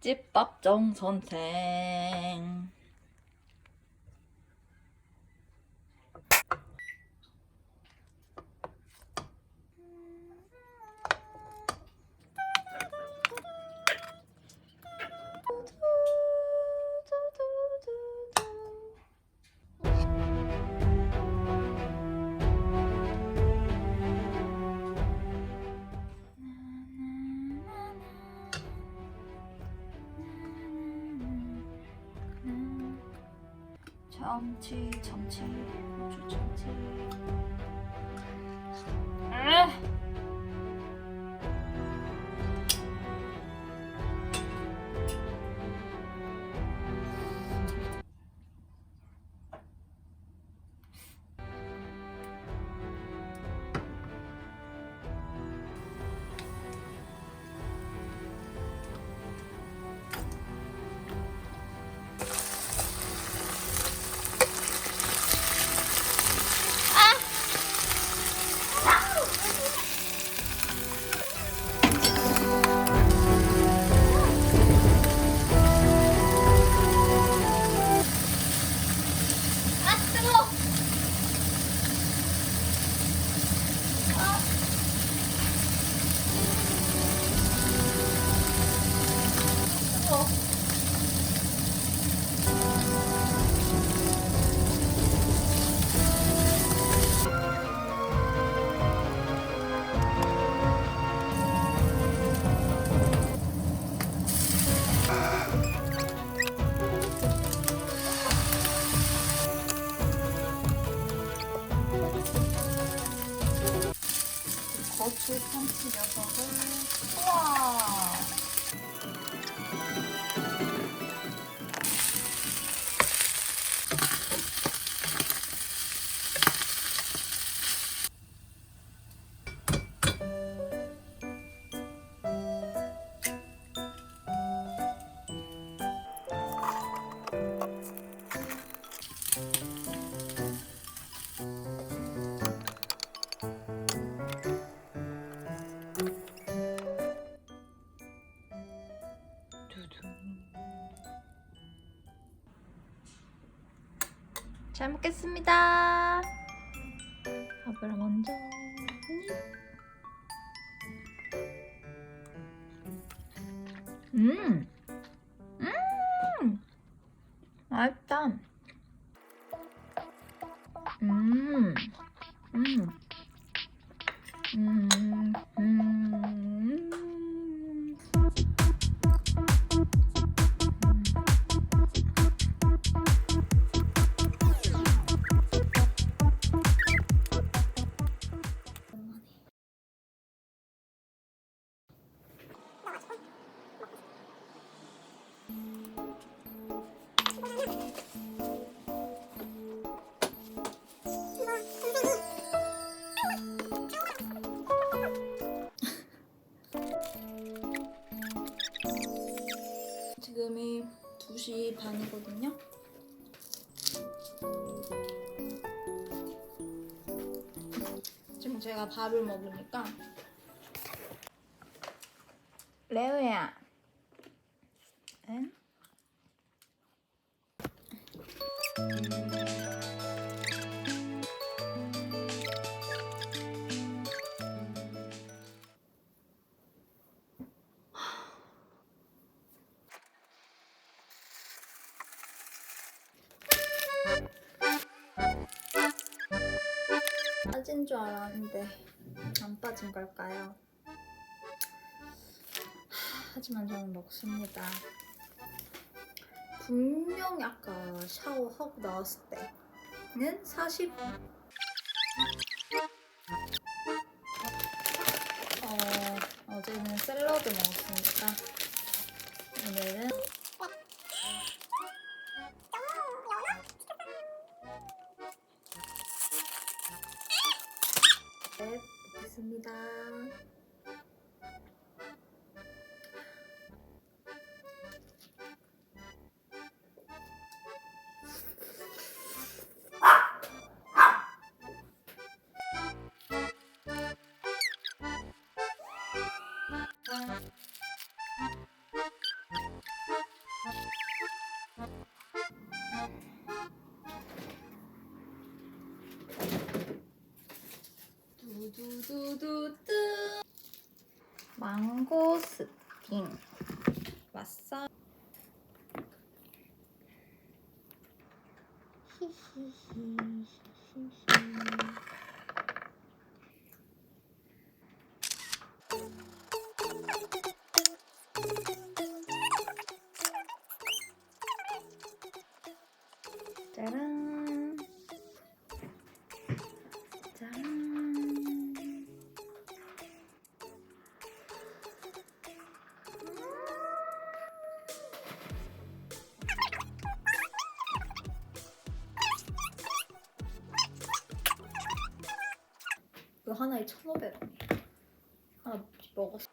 찐밥정 선생. 참치, 참치, 고추 참치. 아! 잘 먹겠습니다. 밥을 먼저. 음, 음, 맛있다. 음, 음, 제가 밥을 먹으니까 레오야 응? 줄 알았는데 안 빠진 걸까요? 하지만 저는 먹습니다. 분명히 아까 샤워하고 나왔을 때는 40. 어, 어제는 샐러드 먹었으니까 네, 먹겠습니다. 두두두두두 망고스틴 왔어. 짜란 하나에 1,500원이야. 하나 먹었어.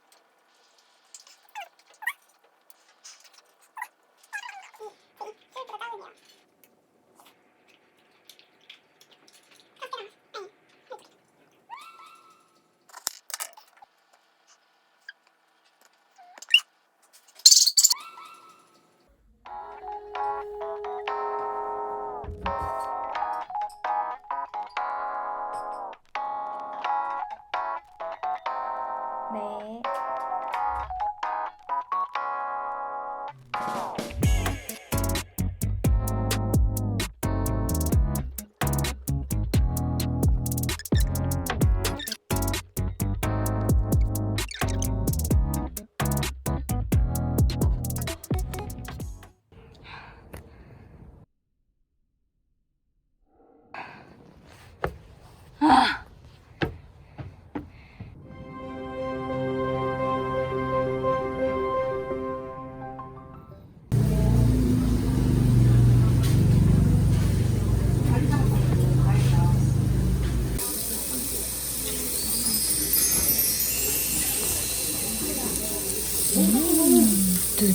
두둥.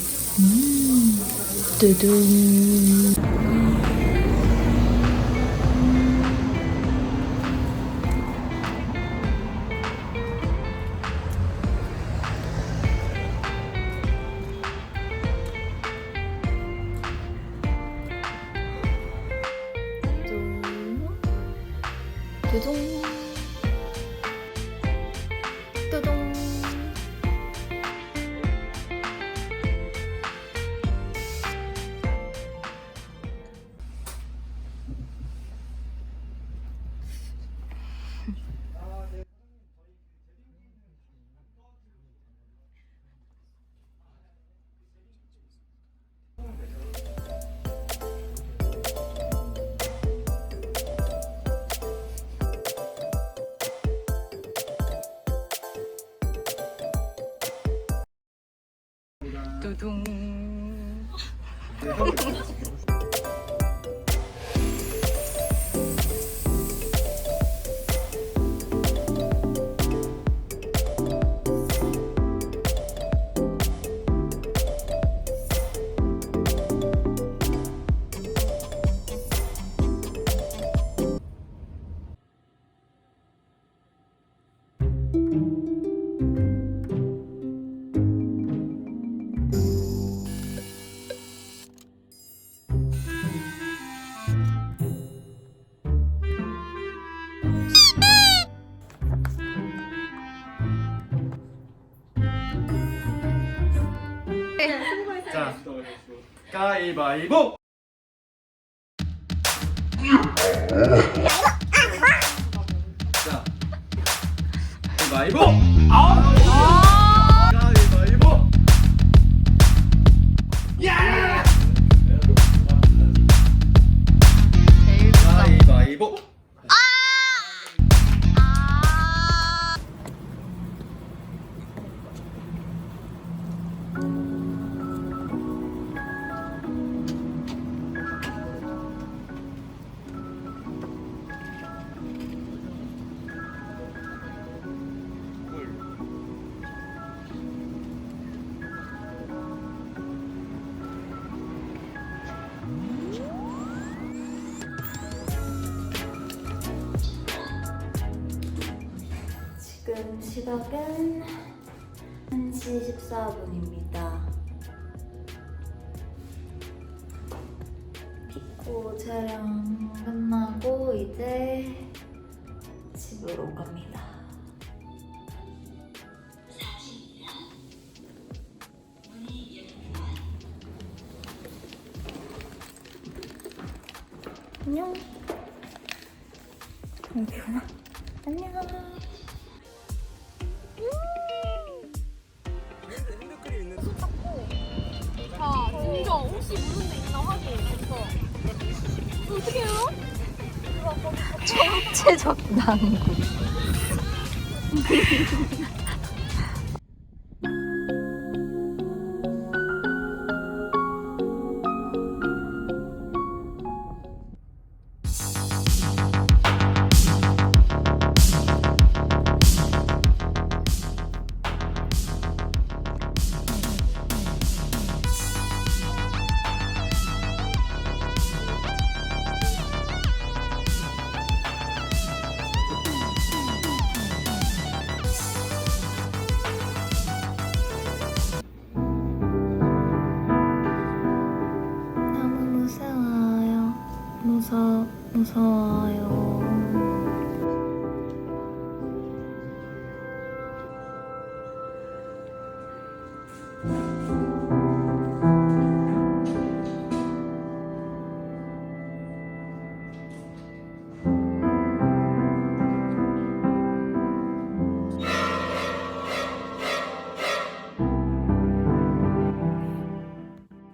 두둥 두둥. ガイバイ。ボ 시각은 1시 14분입니다. 피코 촬영 끝나고 이제 집으로 갑니다. 최적 난국.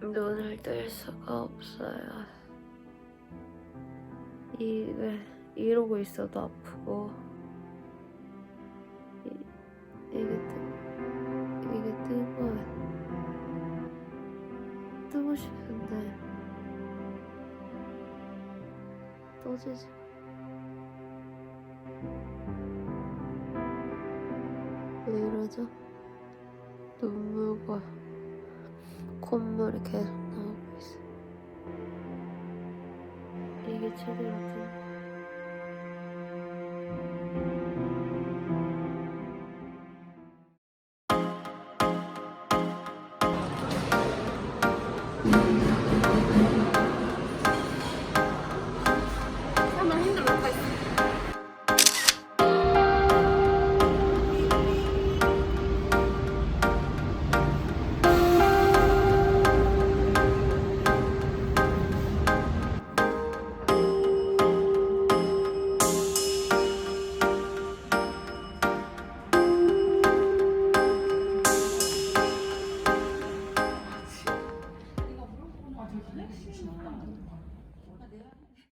눈을 뜰 수가 없어요. 이게 이러고 있어도 아프고 콧물이 계속 나오고 있어. 이게 제대로 된